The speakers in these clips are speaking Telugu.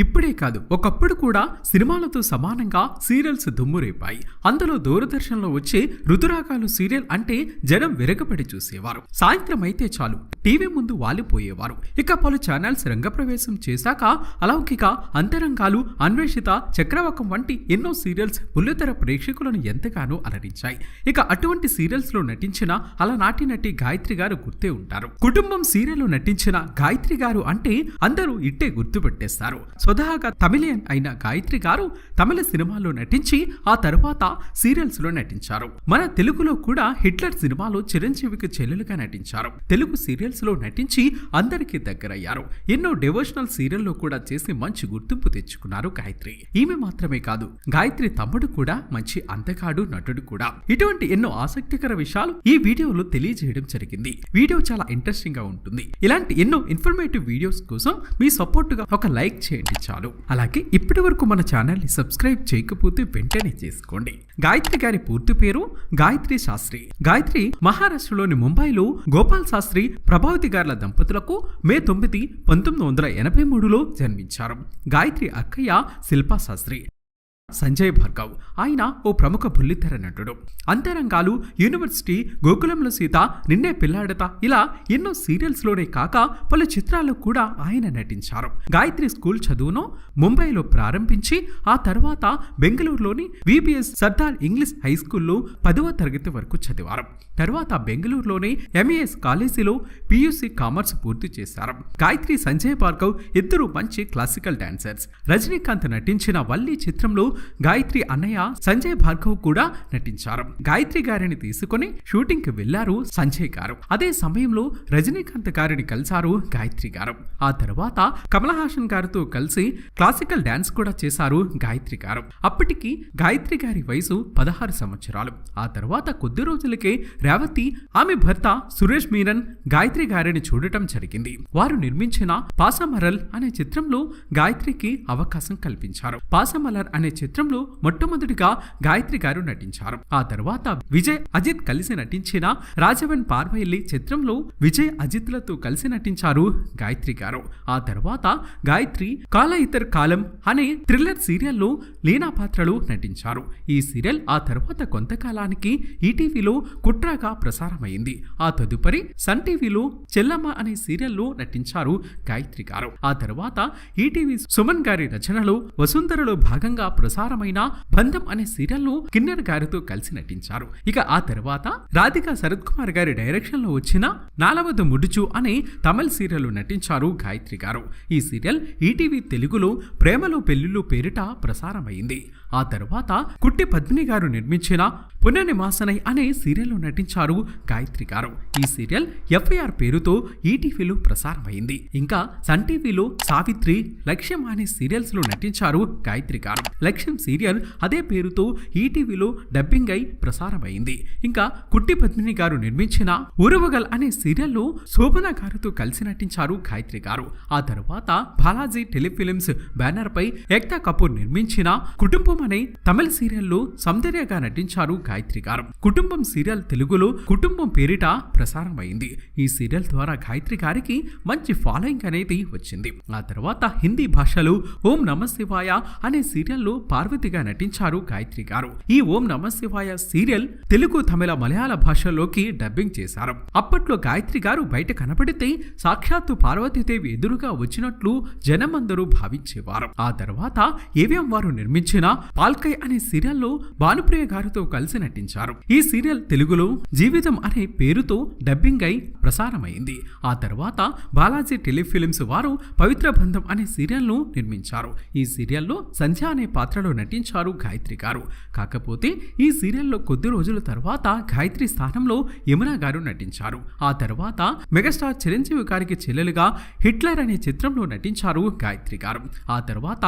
ఇప్పుడే కాదు ఒకప్పుడు కూడా సినిమాలతో సమానంగా సీరియల్స్ దుమ్ము రేపాయి అందులో దూరదర్శన్లో వచ్చే ఋతురాగాలు సీరియల్ అంటే జనం విరగబడి చూసేవారు. సాయంత్రం అయితే చాలు టీవీ ముందు వాలిపోయేవారు. ఇక పలు ఛానల్స్ రంగప్రవేశం చేశాక అలౌకిక అంతరంగాలు అన్వేషిత చక్రవాకం వంటి ఎన్నో సీరియల్స్ బుల్లితెర ప్రేక్షకులను ఎంతగానో అలరించాయి. ఇక అటువంటి సీరియల్స్లో నటించిన అలనాటి నటి గాయత్రి గారు గుర్తే ఉంటారు. కుటుంబం సీరియల్లో నటించిన గాయత్రి గారు అంటే అందరూ ఇట్టే గుర్తుపెట్టేస్తారు. స్వతహాగా తమిళియన్ అయిన గాయత్రి గారు తమిళ సినిమాలో నటించి ఆ తరువాత సీరియల్స్లో నటించారు. మన తెలుగులో కూడా హిట్లర్ సినిమాలో చిరంజీవికి చెల్లెలుగా నటించారు. తెలుగు సీరియల్స్లో నటించి అందరికీ దగ్గరయ్యారు. ఎన్నో డివోషనల్ సీరియల్లో కూడా చేసి మంచి గుర్తింపు తెచ్చుకున్నారు గాయత్రి. ఈమె మాత్రమే కాదు గాయత్రి తమ్ముడు కూడా మంచి అంతకాడు నటుడు కూడా. ఇటువంటి ఎన్నో ఆసక్తికర విషయాలు ఈ వీడియోలో తెలియజేయడం జరిగింది. వీడియో చాలా ఇంట్రెస్టింగ్గా ఉంటుంది. ఇలాంటి ఎన్నో ఇన్ఫర్మేటివ్ వీడియోస్ కోసం మీ సపోర్ట్గా ఒక లైక్ చేయండి. చాలు. అలాగే ఇప్పటి వరకు మన ఛానల్ని సబ్స్క్రైబ్ చేయకపోతే వెంటనే చేసుకోండి. గాయత్రి గారి పూర్తి పేరు గాయత్రి శాస్త్రి. గాయత్రి మహారాష్ట్రలోని ముంబైలో గోపాల్ శాస్త్రి ప్రభావతి గార్ల దంపతులకు మే తొమ్మిది పంతొమ్మిది వందల ఎనభై మూడులో జన్మించారు. గాయత్రి అక్కయ్య శిల్పా శాస్త్రి. సంజయ్ భార్గవ్. ఆయన ఓ ప్రముఖ బుల్లితెర నటుడు. అంతరంగాలు యూనివర్సిటీ గోకులంలో సీత నిన్నే పిల్లాడత ఇలా ఎన్నో సీరియల్స్లోనే కాక పలు చిత్రాల్లో కూడా ఆయన నటించారు. గాయత్రి స్కూల్ చదువును ముంబైలో ప్రారంభించి ఆ తర్వాత బెంగళూరులోని విబిఎస్ సర్దార్ ఇంగ్లీష్ హై స్కూల్లో పదవ తరగతి వరకు చదివారు. తర్వాత బెంగళూరులోని ఎంఏఎస్ కాలేజీలో పియూసీ కామర్స్ పూర్తి చేశారు. గాయత్రి సంజయ్ భార్గవ్ ఇద్దరు మంచి క్లాసికల్ డాన్సర్స్ రజనీకాంత్ నటించిన వల్లి చిత్రంలో గాయత్రి అన్నయ్య సంజయ్ భార్గవ్ కూడా నటించారు. గాయత్రి గారిని తీసుకుని షూటింగ్కి వెళ్ళారు సంజయ్ గారు. అదే సమయంలో రజనీకాంత్ గారిని కలిశారు గాయత్రి గారు. ఆ తర్వాత కమల్ హాసన్ గారితో కలిసి క్లాసికల్ డాన్స్ కూడా చేశారు గాయత్రి గారు. అప్పటికి గాయత్రి గారి వయసు పదహారు సంవత్సరాలు. ఆ తర్వాత కొద్ది రోజులకే రేవతి ఆమె భర్త సురేష్ మీరన్ గాయత్రి గారిని చూడటం జరిగింది. వారు నిర్మించిన పాసమరల్ అనే చిత్రంలో గాయత్రికి అవకాశం కల్పించారు. పాసమలర్ అనే చిత్రంలో మొట్టమొదటిగా గాయత్రి గారు నటించారు. ఆ తర్వాత విజయ్ అజిత్ కలిసి నటించిన రాజవన్ పార్వైల్లి చిత్రంలో విజయ్ అజిత్లతో కలిసి నటించారు గాయత్రి గారు. ఆ తర్వాత గాయత్రి కాల ఇతర్ కాలం అనే థ్రిల్లర్ సీరియల్లో లీనా పాత్రలో నటించారు. ఈ సీరియల్ ఆ తర్వాత కొంతకాలానికి ఈటీవీలో కుట్రాగా ప్రసారమైంది. ఆ తదుపరి సన్ టీవీలో చెల్లమ్మ అనే సీరియల్లో నటించారు గాయత్రి గారు. ఆ తర్వాత ఈటీవీ సుమన్ గారి రచనలో వసుంధరలో భాగంగా ప్రసారమైన బంధం అనే సీరియల్లో కిన్నెర్ గారితో కలిసి నటించారు. ఇక ఆ తర్వాత రాధిక శరత్ కుమార్ గారి డైరెక్షన్లో వచ్చిన నాలవద ముడుచు అనే తమిళ సీరియల్లో నటించారు గాయత్రి గారు. ఈ సీరియల్ ఈటీవీ తెలుగులో ప్రేమలో పెళ్ళిళ్ళు పేరిట ప్రసారమైంది. ఆ తర్వాత కుట్టి పద్మిని గారు నిర్మించిన పునర్నివాసనై అనే సీరియల్లో నటించారు గాయత్రి గారు. ఈ సీరియల్ ఎఫ్ఐఆర్ పేరుతో ఈటీవీలో ప్రసారమైంది. ఇంకా సన్ టీవీలో సావిత్రి లక్ష్యం అనే సీరియల్స్లో నటించారు గాయత్రి గారు. లక్ష్యం సీరియల్ అదే పేరుతో ఈటీవీలో డబ్బింగ్ అయి ప్రసారమైంది. ఇంకా కుట్టి పద్మిని గారు నిర్మించిన ఉరువగల్ అనే సీరియల్లో శోభన గారితో కలిసి నటించారు గాయత్రి గారు. ఆ తర్వాత బాలాజీ టెలిఫిలిమ్స్ బ్యానర్ పై ఏక్తా కపూర్ నిర్మించిన కుటుంబం అనే తమిళ సీరియల్లో సౌందర్యగా నటించారు గాయత్రి గారు. కుటుంబం సీరియల్ తెలుగులో కుటుంబం పేరిట ప్రసారమైంది. ఈ సీరియల్ ద్వారా గాయత్రి గారికి మంచి ఫాలోయింగ్ అనేది వచ్చింది. ఆ తర్వాత హిందీ భాషలో ఓం నమ శివాయ అనే సీరియల్లో పార్వతిగా నటించారు గాయత్రి గారు. ఈ ఓం నమ శివాయ సీరియల్ తెలుగు తమిళ మలయాళ భాషలోకి డబ్బింగ్ చేశారు. అప్పట్లో గాయత్రి గారు బయట కనపడితే సాక్షాత్తు పార్వతీదేవి ఎదురుగా వచ్చినట్లు జనమందరూ భావించేవారు. ఆ తర్వాత ఏవిఎం వారు నిర్మించిన పాల్కై అనే సీరియల్లో భానుప్రియ గారితో కలిసి నటించారు. ఈ సీరియల్ తెలుగులో జీవితం అనే పేరుతో డబ్బింగ్ అయి ప్రసారమైంది. ఆ తర్వాత బాలాజీ టెలిఫిలిమ్స్ వారు పవిత్ర బంధం అనే సీరియల్ను నిర్మించారు. ఈ సీరియల్లో సంధ్య అనే పాత్రలో నటించారు గాయత్రి గారు. కాకపోతే ఈ సీరియల్లో కొద్ది రోజుల తర్వాత గాయత్రి స్థానంలో యమున గారు నటించారు. ఆ తర్వాత మెగాస్టార్ చిరంజీవి గారికి చెల్లెలుగా హిట్లర్ అనే చిత్రంలో నటించారు గాయత్రి గారు. ఆ తర్వాత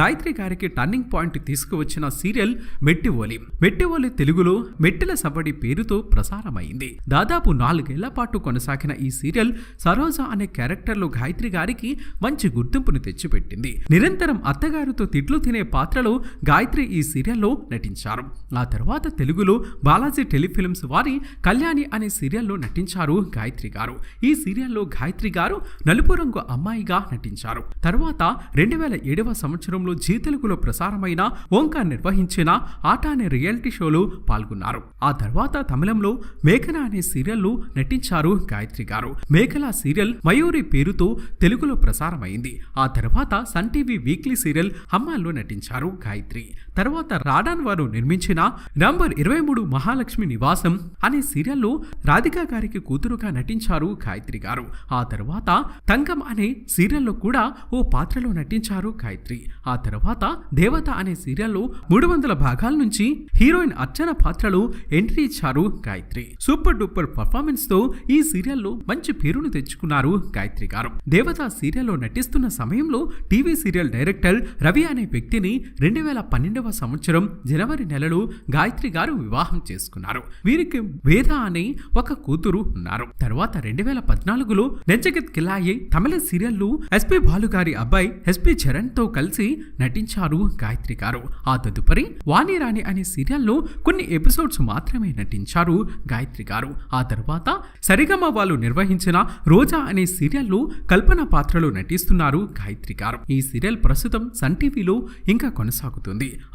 గాయత్రి గారికి టర్నింగ్ పాయింట్ తీసుకువచ్చిన సీరియల్ మెట్టివోలి. మెట్టివోలి తెలుగులో మెట్టిల సవ్వడి పేరుతో ప్రసారమైంది. దాదాపు నాలుగేళ్ళ పాటు కొనసాగిన ఈ సీరియల్ సరోజ అనే క్యారెక్టర్లో గాయత్రి గారికి మంచి గుర్తింపును తెచ్చిపెట్టింది. నిరంతరం అత్తగారితో తిట్లు తినే పాత్రలో పాత్రలో గాయత్రి ఈ సీరియల్లో నటించారు. ఆ తర్వాత తెలుగులో బాలాజీ టెలిఫిల్మ్స్ వారి కళ్యాణి అనే సీరియల్లో నటించారు గాయత్రి గారు. ఈ సీరియల్లో గాయత్రి గారు నలుపు రంగు అమ్మాయిగా నటించారు. తర్వాత రెండు వేల ఏడవ సంవత్సరంలో జీ తెలుగులో ప్రసారమైన ఓంకార్ నిర్వహించిన ఆట అనే రియాలిటీ షోలో పాల్గొన్నారు. ఆ తర్వాత తమిళంలో మేఘన అనే సీరియల్లో నటించారు గాయత్రి గారు. మేఘల సీరియల్ మయూరి పేరుతో తెలుగులో ప్రసారమైంది. ఆ తర్వాత సన్ టీవీ వీక్లీ సీరియల్ హమ్మాల్లో నటించారు గాయత్రి. తర్వాత రాడాన్ వారు నిర్మించిన నంబర్ ఇరవై మూడు మహాలక్ష్మి నివాసం అనే సీరియల్లో రాధికా గారికి కూతురుగా నటించారు గాయత్రి గారు. ఆ తర్వాత తంగం అనే సీరియల్లో కూడా ఓ పాత్రలో నటించారు గాయత్రి. ఆ తర్వాత దేవత అనే సీరియల్లో మూడు వందల భాగాల నుంచి హీరోయిన్ అర్చన పాత్రలో ఎంట్రీ ఇచ్చారు గాయత్రి. సూపర్ డూపర్ పర్ఫార్మెన్స్తో ఈ సీరియల్లో మంచి పేరును తెచ్చుకున్నారు గాయత్రి గారు. దేవత సీరియల్లో నటిస్తున్న సమయంలో టీవీ సీరియల్ డైరెక్టర్ రవి అనే వ్యక్తిని రెండు వేల పన్నెండవ సంవత్సరం జనవరి నెలలో గాయత్రి గారు వివాహం చేసుకున్నారు. వీరికి వేద అనే ఒక కూతురు ఉన్నారు. తర్వాత రెండు వేల పద్నాలుగులో నెంజగత్ కిలాయి తమిళ సీరియల్లో ఎస్పి బాలు గారి అబ్బాయి ఎస్పి చరణ్తో కలిసి నటించారు గాయత్రి గారు. ఆ తదుపరి వాణి రాణి అనే సీరియల్లో కొన్ని ఎపిసోడ్స్ మాత్రమే నటించారు గాయత్రి గారు. ఆ తర్వాత సరిగమ వాళ్ళు నిర్వహించిన రోజా అనే సీరియల్లో కల్పన పాత్రలో నటిస్తున్నారు గాయత్రి గారు. ఈ సీరియల్ ప్రస్తుతం సన్ టీవీలో ఇంకా కొనసాగుతుంది.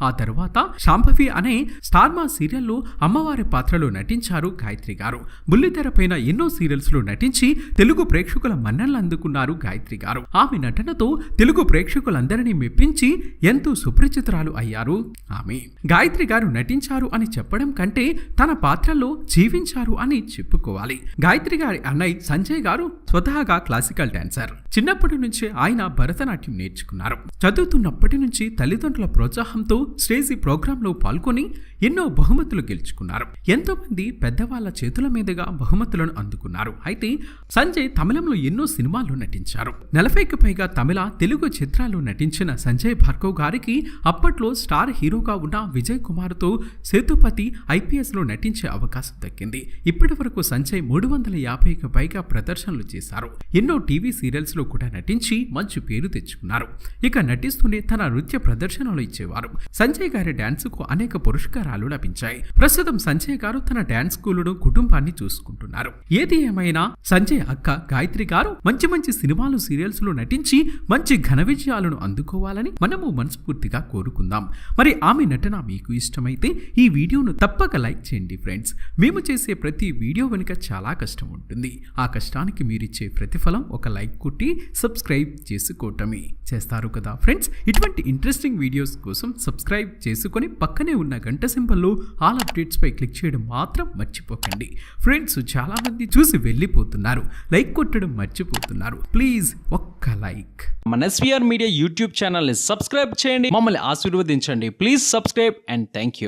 ఆ తర్వాత శాంభవి అనే స్టార్మా సీరియల్లో అమ్మవారి పాత్రలో నటించారు గాయత్రి గారు. బుల్లితెర పైన ఎన్నో సీరియల్స్లో నటించి తెలుగు ప్రేక్షకుల మన్ననలు అందుకున్నారు గాయత్రి గారు. ఆమె నటనతో తెలుగు ప్రేక్షకులందరినీ మెప్పించి ఎంతో సుపరిచితురాలు అయ్యారు ఆమె. గాయత్రి గారు నటించారు అని చెప్పడం కంటే తన పాత్రలో జీవించారు అని చెప్పుకోవాలి. గాయత్రి గారి అన్నయ్య సంజయ్ గారు స్వతహాగా క్లాసికల్ డాన్సర్. చిన్నప్పటి నుంచి ఆయన భరతనాట్యం నేర్చుకున్నారు. చదువుతున్నప్పటి నుంచి తల్లిదండ్రుల ప్రోత్సాహంతో స్టేజీ ప్రోగ్రాంలో పాల్గొని ఎన్నో బహుమతులు గెలుచుకున్నారు. ఎంతో మంది పెద్దవాళ్ళ చేతుల మీదుగా బహుమతులను అందుకున్నారు. అయితే సంజయ్ తమిళంలో ఎన్నో సినిమాల్లో నటించారు. నలభైకి పైగా తమిళ తెలుగు చిత్రాల్లో నటించిన సంజయ్ భార్గవ్ గారికి అప్పట్లో స్టార్ హీరోగా ఉన్న విజయ్ కుమార్తో సేతుపతి ఐపీఎస్లో నటించే అవకాశం దక్కింది. ఇప్పటి వరకు సంజయ్ మూడు వందల యాభైకి పైగా ప్రదర్శనలు చేశారు. ఎన్నో టీవీ సీరియల్స్లో కూడా నటించి మంచి పేరు తెచ్చుకున్నారు. ఇక నటిస్తూనే తన నృత్య ప్రదర్శనలు ఇచ్చేవారు. సంజయ్ గారి డాన్స్కు అనేక పురస్కారాలు లభించాయి. ప్రస్తుతం సంజయ్ గారు తన డాన్స్ స్కూలును కుటుంబాన్ని చూసుకుంటున్నారు. ఏది ఏమైనా సంజయ్ అక్క గాయత్రి గారు మంచి మంచి సినిమాలు సీరియల్స్లో నటించి మంచి ఘన విజయాలను అందుకోవాలని మనము మనస్ఫూర్తిగా కోరుకుందాం. మరి ఆమె నటన మీకు ఇష్టమైతే ఈ వీడియోను తప్పక లైక్ చేయండి ఫ్రెండ్స్. మేము చేసే ప్రతి వీడియో వెనుక చాలా కష్టం ఉంటుంది. ఆ కష్టానికి మీరిచ్చే ప్రతిఫలం ఒక లైక్ కొట్టి సబ్స్క్రైబ్ చేసుకోవటమే. చేస్తారు కదా ఫ్రెండ్స్? ఇటువంటి ఇంట్రెస్టింగ్ వీడియోస్ కోసం సబ్స్క్రైబ్ చేసుకొని పక్కనే ఉన్న గంట సింబల్లో ఆల్ అప్డేట్స్పై క్లిక్ చేయడం మాత్రం మర్చిపోకండి. ఫ్రెండ్స్ చాలా మంది చూసి వెళ్ళిపోతున్నారు. లైక్ కొట్టడం మర్చిపోతున్నారు. ప్లీజ్ ఒక్క లైక్. మన ఎస్వీఆర్ మీడియా యూట్యూబ్ ఛానల్ని సబ్స్క్రైబ్ చేయండి. మమ్మల్ని ఆశీర్వదించండి. Please subscribe and thank you